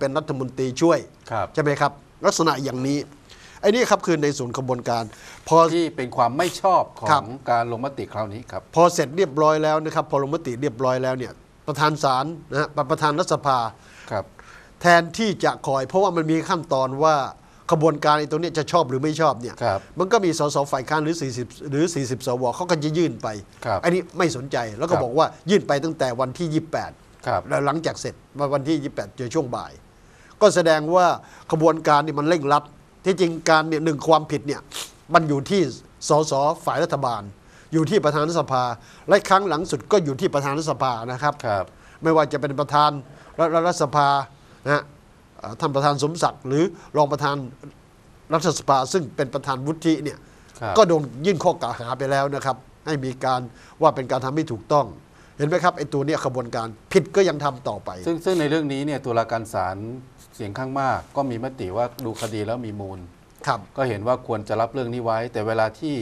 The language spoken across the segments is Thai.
เป็นรัฐมนตรีช่วยครับใช่ไหมครับ ลักษณะอย่างนี้ไอ้นี่ครับคือในส่วนกระบวนการ พอที่เป็นความไม่ชอบขครัอบ งการลงมติคราวนี้ครับ พอเสร็จเรียบร้อยแล้วนะครับ พอลงมติเรียบร้อยแล้วเนี่ยประธานศาลนะฮะประธานรัฐสภา ครับ แทนที่จะคอย เพราะว่ามันมีขั้นตอนว่าขบวนการไอ้ตรงเนี้ยจะชอบหรือไม่ชอบเนี่ยครับ มันก็มีสสฝ่ายค้านหรือ 40 หรือ 40 สวเขาก็จะยื่นไป ครับ อันนี้ไม่สนใจแล้วก็ครับ บอกว่ายื่นไปตั้งแต่วันที่ 28 ครับ แล้วหลังจากเสร็จมาวันที่ 28 เจอช่วงบ่าย ก็แสดงว่าขบวนการนี่มันเร่งรัด ที่จริงการเนี่ยหนึ่งความผิดเนี่ยมันอยู่ที่สสฝ่ายรัฐบาล อยู่ที่ประธานรัฐสภา และครั้งหลังสุดก็อยู่ที่ประธานรัฐสภานะครับครับ ไม่ว่าจะเป็นประธานรัฐรัฐสภานะฮะเอ่อท่านประธานสมศักดิ์หรือรองประธานรัฐสภาซึ่งเป็นประธานวุฒิเนี่ยครับก็โดนยื่นข้อกล่าวหาไปแล้วนะครับ ให้มีการว่าเป็นการทำไม่ถูกต้อง เห็นไหมครับไอ้ตัวเนี้ยขบวนการผิดก็ยังทำต่อไป ซึ่งซึ่งในเรื่องนี้เนี่ยตุลาการศาลเสียงข้างมาก ก็มีมติว่าดูคดีแล้วมีมูลครับก็เห็นว่าควรจะรับเรื่องนี้ไว้ แต่เวลาที่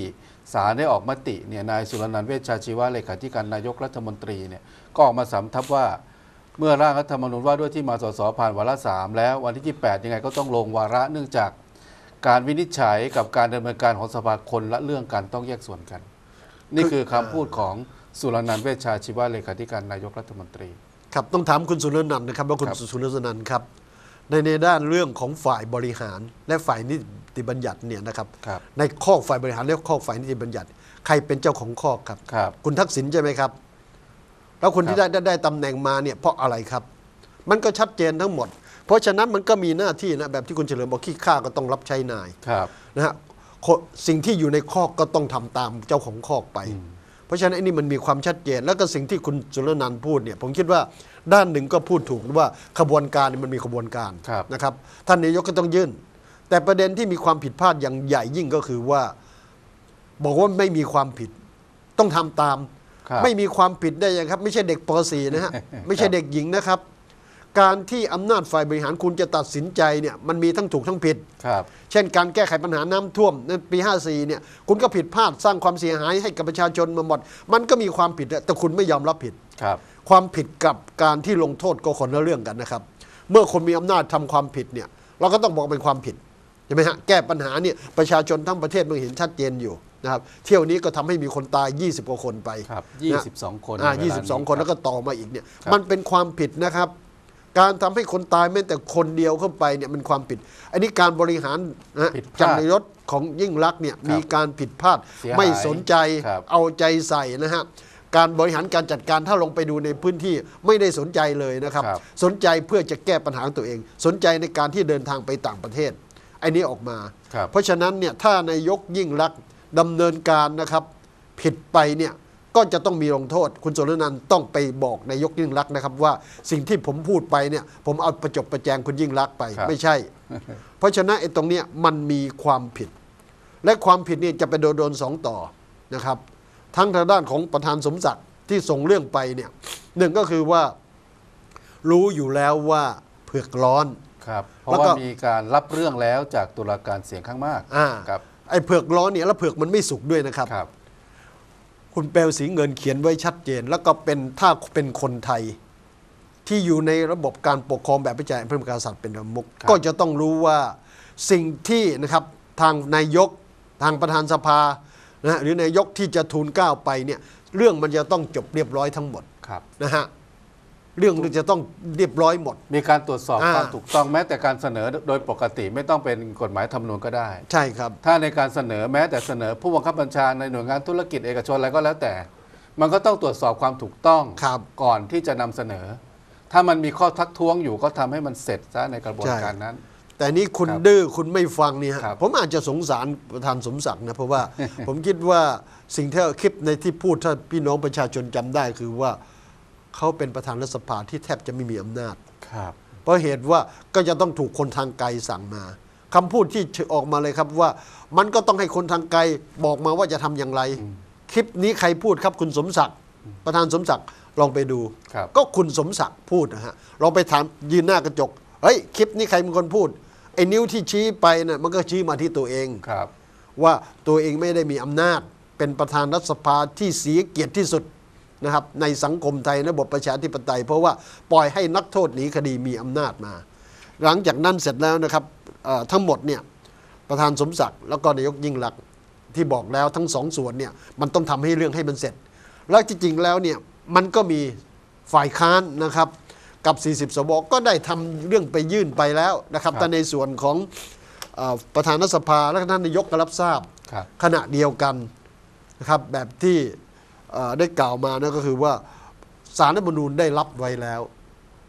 ศาลได้ออกมติเนี่ยนายสุรนันท์เวชชาชีวะเลขาธิการนายกรัฐมนตรีเนี่ยก็ออกมาสำทับว่าเมื่อร่างรัฐธรรมนูญว่าด้วยที่มาสสผ่านวาระสามแล้ววันที่ 28 ยังไงก็ต้องลงวาระเนื่องจากการวินิจฉัยกับการดำเนินการของสภาคนละเรื่องกันต้องแยกส่วนกัน นี่คือคำพูดของ สุรนันท์เวชชาชีวะเลขาธิการนายกรัฐมนตรี ครับต้องถามคุณสุรนันท์นะครับว่าคุณครับ สุรนันท์ครับ ในในด้านเรื่องของฝ่ายบริหารและฝ่ายนิติบัญญัติเนี่ยนะครับ ครับ ในข้อฝ่ายบริหารและข้อฝ่ายนิติบัญญัติ ใครเป็นเจ้าของข้อครับ ครับ คุณทักษิณใช่ไหมครับ แล้วคนที่ครัได้บได้ได้ตำแหน่งมาเนี่ยเพราะอะไรครับ มันก็ชัดเจนทั้งหมด เพราะฉะนั้นมันก็มีหน้าที่นะแบบที่คุณเฉลิมบอกขี้ข้าก็ต้องรับใช้นายครับ นะฮะโคสิ่งที่อยู่ในคอกก็ต้องทำตามเจ้าของคอกไป เพราะฉะนั้นไอ้นี่มันมีความชัดเจน แล้วก็สิ่งที่คุณสุรนันท์พูดเนี่ยผมคิดว่าด้านหนึ่งก็พูดถูกว่าขบวนการเนี่ยมันมีขบวนการครับ นะครับท่านนายกก็ต้องยื่น แต่ประเด็นที่มีความผิดพลาดอย่างใหญ่ยิ่งก็คือว่า บอกว่าไม่มีความผิด ต้องทำตาม ครับ ไม่มีความผิดได้ยังครับ ไม่ใช่เด็กป .4 นะฮะ ไม่ใช่เด็กหญิงนะครับ การที่อำนาจฝ่ายบริหารคุณจะตัดสินใจเนี่ยมันมีทั้งถูกทั้งผิด ครับ เช่นการแก้ไขปัญหาน้ำท่วมในปี 54 เนี่ยคุณก็ผิดพลาดสร้างความเสียหายให้กับประชาชนมาหมด มันก็มีความผิดอะแต่คุณไม่ยอมรับผิด ครับ ความผิดกับการที่ลงโทษก็คนละเรื่องกันนะครับ เมื่อคนมีอำนาจทำความผิดเนี่ยเราก็ต้องบอกเป็นความผิดใช่ไหมฮะแก้ปัญหาเนี่ยประชาชนทั้งประเทศมันเห็นชัดเจนอยู่นะครับเที่ยวนี้ก็ทำให้มีคนตาย 20 กว่าคนไปครับนะ22คนอ่าในเวลา22 คนแล้วก็ต่อมาอีกเนี่ยครับ มันเป็นความผิดนะครับ การทำให้คนตายแม้แต่คนเดียวเข้าไปเนี่ยมันความผิด อันนี้การบริหารนะผิดพลาดจากในรถของยิ่งรักษณ์เนี่ยมีการผิดพลาดเสียหายไม่สนใจครับเอาใจใส่นะฮะการบริหารการจัดการถ้าลงไปดูในพื้นที่ไม่ได้สนใจเลยนะครับครับสนใจเพื่อจะแก้ปัญหาของตัวเอง สนใจในการที่เดินทางไปต่างประเทศไอ้นี้ออกมาครับเพราะฉะนั้นเนี่ยถ้านายกยิ่งรักษณ์ดำเนินการนะครับ ผิดไปเนี่ย ก็จะต้องมีลงโทษ คุณสรนันท์ต้องไปบอกนายกยิ่งรักษณ์นะครับว่าสิ่งที่ผมพูดไปเนี่ยผมเอาประจบประแจงคุณยิ่งรักษณ์ไปครับ ไม่ใช่ เพราะฉะนั้นไอ้ตรงเนี้ยมันมีความผิด และความผิดเนี่ยจะไปโดนโดนสองต่อนะครับ ทั้งทางด้านของประธานสมศักดิ์ที่ส่งเรื่องไปเนี่ยหนึ่งก็คือว่ารู้อยู่แล้วว่าเผือกร้อน ครับ เพราะแล้วก็ ว่ามีการรับเรื่องแล้วจากตุลาการเสียงข้างมาก อ่าครับ ไอ้เผือกร้อนเนี่ยแล้วเผือกมันไม่สุกด้วยนะครับ ครับ คุณเปลวสีเงินเขียนไว้ชัดเจน แล้วก็เป็นถ้าเป็นคนไทย ที่อยู่ในระบบการปกครองแบบประชาธิปไตยพระมหากษัตริย์เป็นประมุขครับก็จะต้องรู้ว่าสิ่งที่นะครับทางนายกทางประธานสภานะฮะหรือนายกที่จะทูลเกล้าไปเนี่ยเรื่องมันจะต้องจบเรียบร้อยทั้งหมดครับนะฮะ เรื่องมันจะต้องเรียบร้อยหมด มีการตรวจสอบอ่า ความถูกต้องแม้แต่การเสนอโดยปกติไม่ต้องเป็นกฎหมายธรรมนูญก็ได้ ใช่ครับ ถ้าในการเสนอแม้แต่เสนอผู้บังคับบัญชาในหน่วยงานธุรกิจเอกชนอะไรก็แล้วแต่ มันก็ต้องตรวจสอบความถูกต้องครับก่อนที่จะนำเสนอ ถ้ามันมีข้อทักท้วงอยู่ก็ทำให้มันเสร็จซะในกระบวนใช่ การนั้น แต่นี่คุณครับดื้อคุณไม่ฟังเนี่ยครับ ผมอาจจะสงสารประธานสมศักดิ์นะ เพราะว่า ผมคิดว่าสิ่งที่คลิปในที่พูดถ้าพี่น้องประชาชนจำได้คือว่า เขาเป็นประธานรัฐสภาที่แทบจะไม่มีอำนาจ ครับ เพราะเหตุว่าก็จะต้องถูกคนทางไกลสั่งมาคำพูดที่ออกมาเลยครับว่า มันก็ต้องให้คนทางไกลบอกมาว่าจะทำอย่างไร คลิปนี้ใครพูดครับคุณสมศักดิ์ประธานสมศักดิ์ลองไปดู ครับ ก็คุณสมศักดิ์พูดนะฮะลองไปถามยืนหน้ากระจกเฮ้ยคลิปนี้ใครเป็นคนพูดไอ้นิ้วที่ชี้ไปน่ะมันก็ชี้มาที่ตัวเอง ครับ ว่าตัวเองไม่ได้มีอำนาจ เป็นประธานรัฐสภาที่เสียเกียรติที่สุด นะครับในสังคมไทยระบบประชาธิปไตย เพราะว่าปล่อยให้นักโทษหนีคดีมีอำนาจมา หลังจากนั้นเสร็จแล้วนะครับเอ่อทั้งหมดเนี่ยประธานสมศักดิ์แล้วก็นายกยิ่งลักษณ์ที่บอกแล้วทั้งสองส่วนเนี่ยมันต้องทำให้เรื่องให้มันเสร็จ แล้วจริงๆแล้วเนี่ยมันก็มีฝ่ายค้านนะครับกับ 40 สวก็ได้ทำเรื่องไปยื่นไปแล้วนะครับครับแต่ในส่วนของเออประธานสภาและท่านนายกก็รับทราบครับขณะเดียวกันนะครับแบบที่เอ่อ ได้กล่าวมานะก็คือว่าสารรัฐธรรมนูญได้รับไว้แล้ว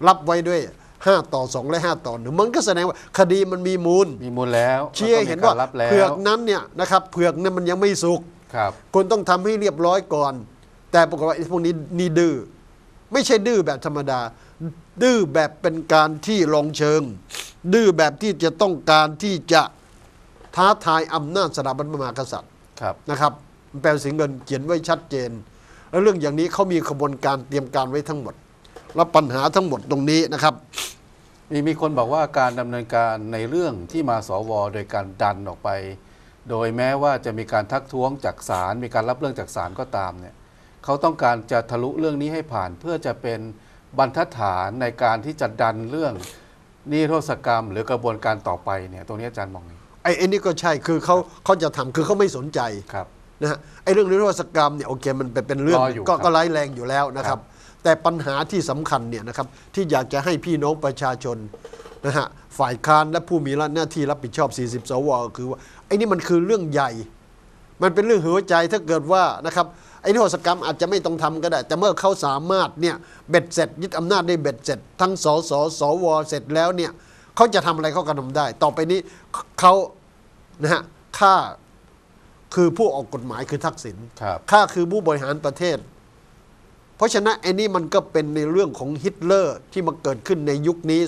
รับไว้ด้วย 5 ต่อ 2 และ 5 ต่อหนึ่งมันก็แสดงว่าคดีมันมีมูล มีมูลแล้วชี้ให้เห็นว่าแล้วก็มีกรรับแล้วเผือกนั้นเนี่ยนะครับเผือกเนี่ยมันยังไม่สุกครับ คุณต้องทำให้เรียบร้อยก่อน แต่ปรากฏว่าไอ้พวกนี้นี่ดื้อไม่ใช่ดื้อแบบธรรมดา ดื้อแบบเป็นการที่ลองเชิง ดื้อแบบที่จะต้องการที่จะท้าทายอำนาจสถาบันพระมหากษัตริย์ ครับ นะครับมันแปลสีเงินเขียนไว้ชัดเจน แล้วเรื่องอย่างนี้เขามีขบวนการเตรียมการไว้ทั้งหมด แล้วปัญหาทั้งหมดตรงนี้นะครับมีมีคนบอกว่าการดำเนินการในเรื่องที่มาสวโดยการดันออกไป โดยแม้ว่าจะมีการทักท้วงจากศาลมีการรับเรื่องจากศาลก็ตามเนี่ยเขาต้องการจะทะลุเรื่องนี้ให้ผ่าน เพื่อจะเป็นบรรทัดฐานในการที่จะดันเรื่องนิรโทษกรรม หรือกระบวนการต่อไปเนี่ยตรงนี้อาจารย์มองไงไอ้ไอ้นี่ก็ใช่คือเขาเขาจะทำคือเขาไม่สนใจครับ นะฮะไอ้เรื่องนิรโทษกรรมเนี่ยโอเคมันเป็นเป็นเรื่องรออยู่ก็ครับ ก็ร้ายแรงอยู่แล้วนะคครัรับบแต่ปัญหาที่สำคัญเนี่ยนะครับที่อยากจะให้พี่น้องประชาชนนะฮะฝ่ายค้านและผู้มีหน้าที่รับผิดชอบ 40 สวก็คือว่าไอ้นี่มันคือเรื่องใหญ่ มันเป็นเรื่องหัวใจถ้าเกิดว่านะครับไอ้นิรโทษกรรมอาจจะไม่ต้องทำก็ได้ แต่เมื่อเขาสามารถเนี่ยเบ็ดเสร็จยึดอำนาจได้เบ็ดเสร็จ ทั้งสสสวเสร็จแล้วเนี่ยเขาจะทำอะไรเขาก็ทำได้ ต่อไปนี้เขานะฮะค่า คือผู้ออกกฎหมายคือทักษิณครับข้าคือผู้บริหารประเทศ เพราะฉะนั้นไอ้นี่มันก็เป็นในเรื่องของฮิตเลอร์ที่มาเกิดขึ้นในยุคนี้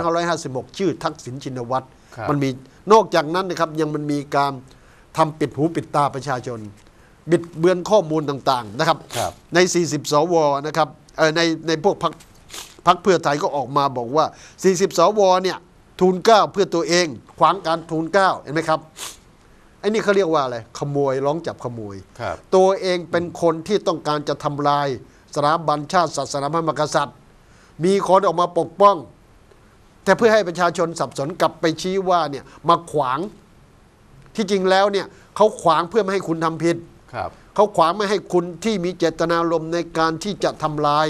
2556 ชื่อทักษิณชินวัตรครับ มันมีนอกจากนั้นนะครับยังมันมีการทำปิดหูปิดตาประชาชน บิดเบือนข้อมูลต่างๆนะครับครับ ใน 40 สวนะครับเอ่อในในพวกพักพักเพื่อไทยก็ออกมาบอกว่า 40 สวเนี่ยทูลเกล้าเพื่อตัวเอง ขวางการทูลเกล้าเห็นไหมครับ ไอ้นี่เขาเรียกว่าอะไรขโมยร้องจับขโมย ครับ ตัวเองเป็นคนที่ต้องการจะทำลายสถาบันชาติศาสนาพระมหากษัตริย์ มีคนออกมาปกป้อง แต่เพื่อให้ประชาชนสับสนกลับไปชี้ว่าเนี่ยมาขวางที่จริงแล้วเนี่ยเขาขวางเพื่อไม่ให้คุณทำผิด ครับ เขาขวางไม่ให้คุณที่มีเจตนารมณ์ในการที่จะทำลาย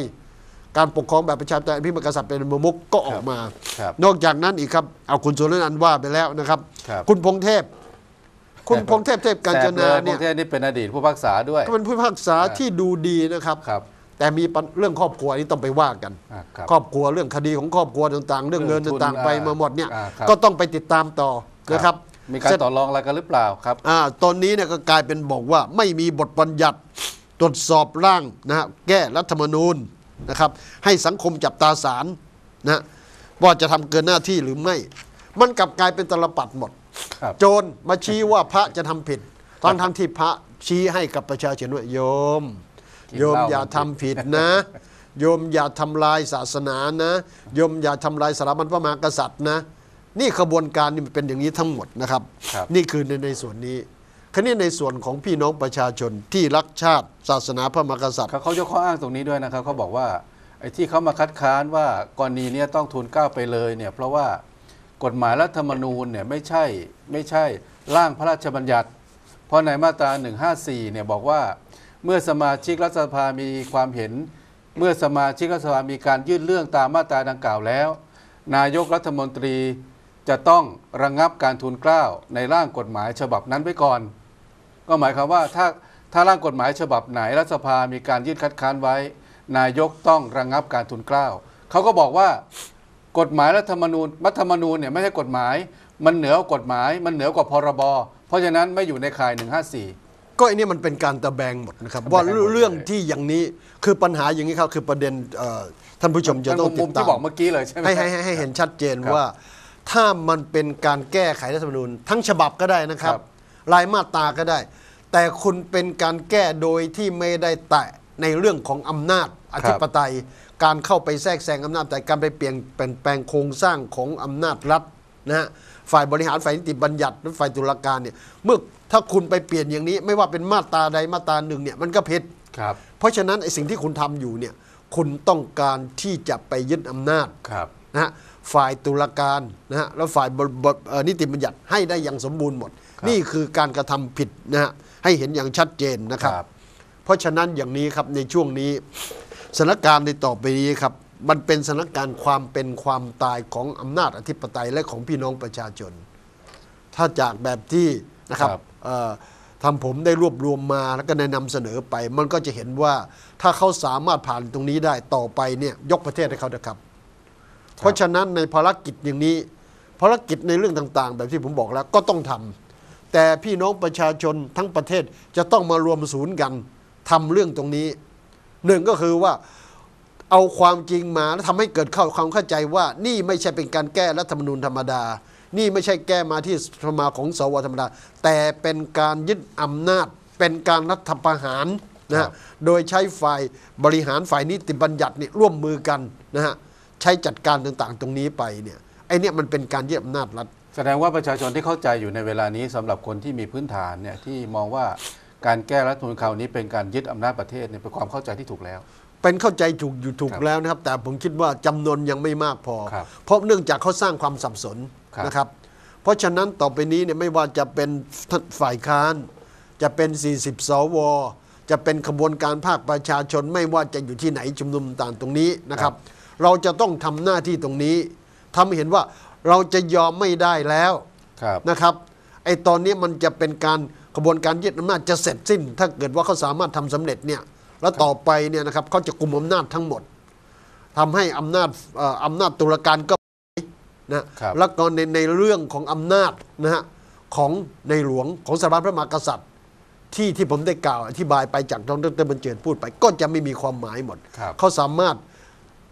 การปกครองแบบประชาธิปไตยพิมพ์กษัตริย์เป็นมุกก็ออกมา ครับนอกจากนั้นอีกครับ เอาคุณสุรนันท์ว่าไปแล้วนะครับ ครับ คุณพงเทพ คุณพงเทพเทพกาญจนาแสบลเนี่ยพวกเทศนี่เป็นอดีตผู้พิพักษาด้วย ก็เป็นผู้พิพากษาที่ดูดีนะครับครับ แต่มีปัญเรื่องครอบครัวนี่ต้องไปว่ากันอ่าครับครอบครัวเรื่องคดีของครอบครัวต่างๆ เรื่องเงินเรื่องทุนต่างๆไปอ่ามาหมดเนี่ยอ่าครับก็ต้องไปติดตามต่อนะครับมีการเสร็จต่อรองอะไรกันหรือเปล่าครับอ่าตอนนี้เนี่ยก็กลายเป็นบอกว่าไม่มีบทบัญญัติตรวจสอบร่างนะฮะแก้รัฐธรรมนูญนะครับ ให้สังคมจับตาสารนะฮะว่าจะทำเกินหน้าที่หรือไม่ มันกลับกลายเป็นตลปัดหมด ครับโจรมาชี้ว่าพระจะทำผิดตอนทั้งที่พระชี้ให้กับประชาชนว่าโยม กินโยมเหล้าอย่าทำผิดนะ โยมอย่าทำลายศาสนานะ โยมอย่าทำลายสถาบันพระมหากษัตริย์นะ นี่ขบวนการนี่มันเป็นอย่างนี้ทั้งหมดนะครับ ครับ นี่คือในในส่วนนี้คราวนี้ในส่วนของพี่น้องประชาชนที่รักชาติศาสนาพระมหากษัตริย์ เขาเขายกข้ออ้างตรงนี้ด้วยนะครับเขาบอกว่าไอ้ที่เขามาคัดค้านว่ากรณีเนี้ยต้องทูลเกล้าไปเลยเนี่ยเพราะว่า กฎหมายรัฐธรรมนูญเนี่ยไม่ใช่ไม่ใช่ร่างพระราชบัญญัติ เพราะในมาตรา 154 เนี่ยบอกว่า เมื่อสมาชิกรัฐสภามีความเห็น เมื่อสมาชิกรัฐสภามีการยื่นเรื่องตามมาตราดังกล่าวแล้ว นายกรัฐมนตรีจะต้องระงงับการทูลเกล้าในร่างกฎหมายฉบับนั้นไว้ก่อน ก็หมายความว่าถ้าถ้าร่างกฎหมายฉบับไหนรัฐสภามีการยื่นคัดค้านไว้ นายกต้องระงงับการทูลเกล้าเขาก็บอกว่า กฎหมายรัฐธรรมนูญรัฐธรรมนูญเนี่ยไม่ใช่กฎหมาย มันเหนือกว่ากฎหมาย มันเหนือกว่าพรบ เพราะฉะนั้นไม่อยู่ในข่าย 154 ก็อันนี้มันเป็นการตะแบงหมดนะครับตะแบงว่าหมดเลยเรื่องที่อย่างนี้คือปัญหาอย่างนี้ครับคือประเด็นเอ่อท่านผู้ชมจะมันต้องติมุดมตาที่มบอกเมื่อกี้เลยใช่ไหม ให้ครัให้บให้ให้เห็นชัดเจนครับว่า ถ้ามันเป็นการแก้ไขรัฐธรรมนูญทั้งฉบับก็ได้นะครับ ครับรายมาตราก็ได้ แต่คุณเป็นการแก้โดยที่ไม่ได้แตะ ในเรื่องของอำนาจอธิปไตย การเข้าไปแทรกแซงอำนาจแต่การไปเปลี่ยนเปลี่ยนแปลงโครงสร้างของอำนาจรัฐนะฮะฝ่ายบริหารฝ่ายนิติบัญญัติหรือฝ่ายตุลาการเนี่ยเมื่อถ้าคุณไปเปลี่ยนอย่างนี้ ไม่ว่าเป็นมาตราใดมาตราหนึ่งเนี่ยมันก็ผิดครับ เพราะฉะนั้นไอ้สิ่งที่คุณทำอยู่เนี่ยคุณต้องการที่จะไปยึดอำนาจครับนะฮะฝ่ายตุลาการนะฮะแล้วฝ่ายบทบทเอ่อนิติบัญญัติให้ได้อย่างสมบูรณ์หมดครับนี่คือการกระทำผิดนะฮะให้เห็นอย่างชัดเจนนะครับครับ เพราะฉะนั้นอย่างนี้ครับในช่วงนี้สถานการณ์ในต่อไปนี้ครับมันเป็นสถานการณ์ความเป็นความตายของอำนาจอธิปไตยและของพี่น้องประชาชน ถ้าจากแบบที่นะครับครับเอ่อทำผมได้รวบรวมมาแล้วก็แนะนำเสนอไป มันก็จะเห็นว่าถ้าเขาสามารถผ่านตรงนี้ได้ต่อไปเนี่ยยกประเทศให้เขาเถอะครับ เพราะฉะนั้นในภารกิจอย่างนี้ ภารกิจในเรื่องต่างๆ แบบที่ผมบอกแล้วก็ต้องทำแต่พี่น้องประชาชนทั้งประเทศจะต้องมารวมศูนย์กัน ทำเรื่องตรงนี้หนึ่งก็คือว่าเอาความจริงมาแล้วทำให้เกิดเข้าความเข้าใจว่า นี่ไม่ใช่เป็นการแก้รัฐธรรมนูญธรรมดา นี่ไม่ใช่แก้มาที่สมาของสวธรรมดา แต่เป็นการยึดอำนาจ เป็นการรัฐประหารนะครัฮะบโดยใช้ฝ่ายบริหารฝ่ายนิติบัญญัติเนี่ยร่วมมือกันนะฮะใช้จัดการต่างๆ ตรงนี้ไปเนี่ยไอเนี่ยมันเป็นการยึดอำนาจรัฐ แสดงว่าประชาชนที่เข้าใจอยู่ในเวลานี้สำหรับคนที่มีพื้นฐานเนี่ยที่มองว่า การแก้รัฐธรรมนูญคราวนี้เป็นการยึดอำนาจประเทศเนี่ยเป็นความเข้าใจที่ถูกแล้ว เป็นเข้าใจถูกอยู่ถูกครับแล้วนะครับ แต่ผมคิดว่าจำนวนยังไม่มากพอ ครับเพราะเนื่องจากเขาสร้างความสับสนครับ นะครับ เพราะฉะนั้นต่อไปนี้เนี่ยไม่ว่าจะเป็นฝ่ายค้าน จะเป็น 40 สว จะเป็นขบวนการภาคประชาชนไม่ว่าจะอยู่ที่ไหนชุมนุมต่างตรงนี้นะครับ เราจะต้องทำหน้าที่ตรงนี้ทำให้เห็นว่าเราจะยอมไม่ได้แล้ว ครับ นะครับไอ้ตอนนี้มันจะเป็นการ กระบวนการยึดอำนาจจะเสร็จสิ้น ถ้าเกิดว่าเขาสามารถทำสำเร็จเนี่ยแล้วต่อไปเนี่ยนะครับเขาจะกลุ่มอำนาจทั้งหมดทำให้อำนาจเอ่ออำนาจตุลาการก็นะครับแล้วก็ในในเรื่องของอำนาจนะฮะของในหลวงของสถาบันพระมหากษัตริย์ ที่ที่ผมได้กล่าวอธิบายไปจากดรบรรเจิดพูดไป ก็จะไม่มีความหมายหมดครับเขาสามารถ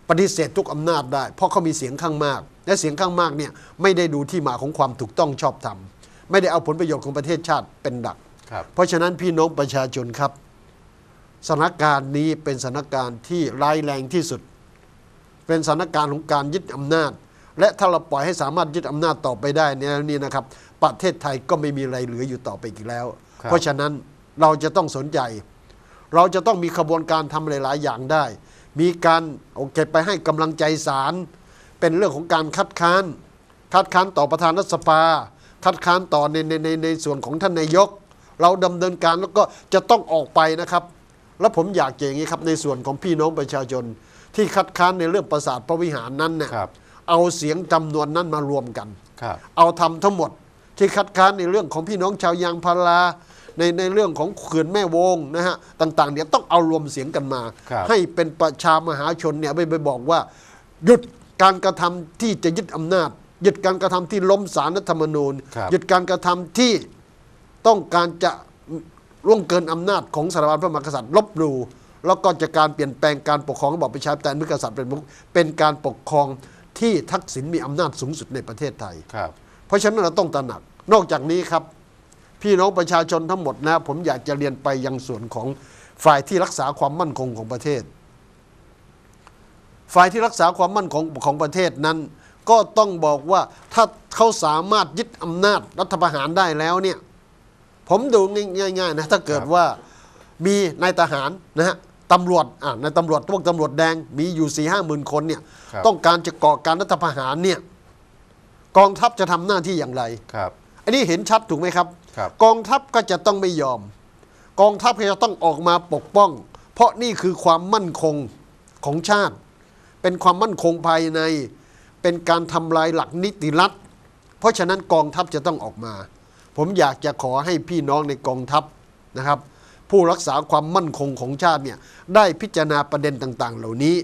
ปฏิเสธทุกอำนาจได้ เพราะเขามีเสียงข้างมาก และเสียงข้างมากเนี่ยไม่ได้ดูที่มาของความถูกต้องชอบธรรม ไม่ได้เอาผลประโยชน์ของประเทศชาติเป็นดักครับเพราะฉะนั้นพี่น้องประชาชนครับสถานการณ์นี้เป็นสถานการณ์ที่ร้ายแรงที่สุด เป็นสถานการณ์ของการยึดอำนาจ และถ้าเราปล่อยให้สามารถยึดอำนาจต่อไปได้เนี่ยนี่นะครับ ประเทศไทยก็ไม่มีอะไรเหลืออยู่ต่อไปอีกแล้วครับเพราะฉะนั้นเราจะต้องสนใจ เราจะต้องมีขบวนการทำหลาย ๆ อย่างได้ มีการโอเคไปให้กำลังใจศาลเป็นเรื่องของการคัดค้าน คัดค้านต่อประธานรัฐสภา คัดค้านต่อในในในในส่วนของท่านนายก เราดำเนินการแล้วก็จะต้องออกไปนะครับ แล้วผมอยากจะอย่างนี้ครับในส่วนของพี่น้องประชาชน ที่คัดค้านในเรื่องประสาทพระวิหารนั้นเนี่ยครับเอาเสียงจำนวนนั้นมารวมกันครับเอาทำทั้งหมดที่คัดค้านในเรื่องของพี่น้องชาวยางพาราในในเรื่องของเขื่อนแม่วงนะฮะต่างๆเนี่ยต้องเอารวมเสียงกันมาครับให้เป็นประชามหาชนเนี่ยไปไปบอกว่า หยุดการกระทำที่จะยึดอำนาจ หยุดการกระทำที่ล้มสารรัฐธรรมนูญครับหยุดการกระทำที่ต้องการจะล่วงเกินอำนาจของสถาบันพระมหากษัตริย์ลบหลู่แล้วก็จะการเปลี่ยนแปลงการปกครองระบอบประชาธิปไตยมือกษัตริย์เป็นมุขเป็นการปกครองที่ทักษิณมีอำนาจสูงสุดในประเทศไทยครับ เพราะฉะนั้นเราต้องตระหนัก นอกจากนี้ครับ พี่น้องประชาชนทั้งหมดนะ ผมอยากจะเรียนไปยังส่วนของฝ่ายที่รักษาความมั่นคงของประเทศ ฝ่ายที่รักษาความมั่นคงของประเทศนั้น ก็ต้องบอกว่าถ้าเขาสามารถยึดอำนาจรัฐประหารได้แล้วเนี่ย ผมดูง่ายๆนะถ้าเกิดครับว่ามีนายทหารนะฮะตำรวจอ่านายตำรวจพวกตำรวจแดงมีอยู่สี่ห้าหมื่นคนเนี่ย ครับ ต้องการจะก่อการรัฐประหารเนี่ย กองทัพจะทำหน้าที่อย่างไร ครับ อันนี้เห็นชัดถูกไหมครับ ครับ กองทัพก็จะต้องไม่ยอม กองทัพก็จะต้องออกมาปกป้อง เพราะนี่คือความมั่นคงของชาติ เป็นความมั่นคงภายใน เป็นการทำลายหลักนิติรัฐ เพราะฉะนั้นกองทัพจะต้องออกมา ผมอยากจะขอให้พี่น้องในกองทัพนะครับ ผู้รักษาความมั่นคงของชาติเนี่ยได้พิจารณาประเด็นต่าง ๆ เหล่านี้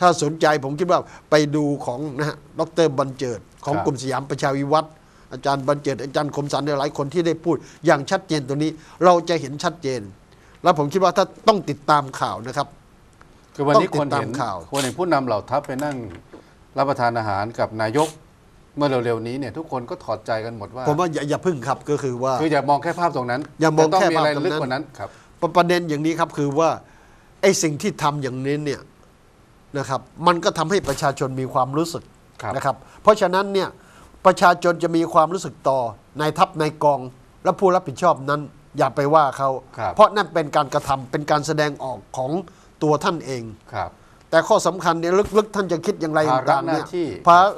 ถ้าสนใจผมคิดว่าไปดูของนะฮะดรบันเจิดของครับกลุ่มสยามประชาวิวัฒน์อาจารย์บันเจิดอาจารย์คมสันหลายคนที่ได้พูดอย่างชัดเจนตัวนี้ เราจะเห็นชัดเจน แล้วผมคิดว่าถ้าต้องติดตามข่าวนะครับคือวันนี้ต้องคตินดตามเห็นข่าวคนเห็นผู้นำเหล่าทัพไปนั่ง รับประทานอาหารกับนายกเมื่อเร็วๆนี้เนี่ยทุกคนก็ถอดใจกันหมดว่าผมว่าอย่าอย่าพึ่งครับก็คือว่า คืออย่ามองแค่ภาพตรงนั้นอย่ามองแต่ต้แค่มีอะไรภาพตรงนั้นลึกกว่านั้นครับประประเด็นอย่างนี้ครับคือว่าไอ้สิ่งที่ทำอย่างนี้เนี่ยนะครับมันก็ทำให้ประชาชนมีความรู้สึกครับนะครับ เพราะฉะนั้นเนี่ยประชาชนจะมีความรู้สึกต่อนายทัพนายกอง และผู้รับผิดชอบนั้น อย่าไปว่าเขาครับเพราะนั่นเป็นการกระทำเป็นการแสดงออกของตัวท่านเองครับ แต่ข้อสำคัญเนี่ยลึกๆ ท่านจะคิดอย่างไรภาระต่างๆเนี่ยหน้าที่ภาระ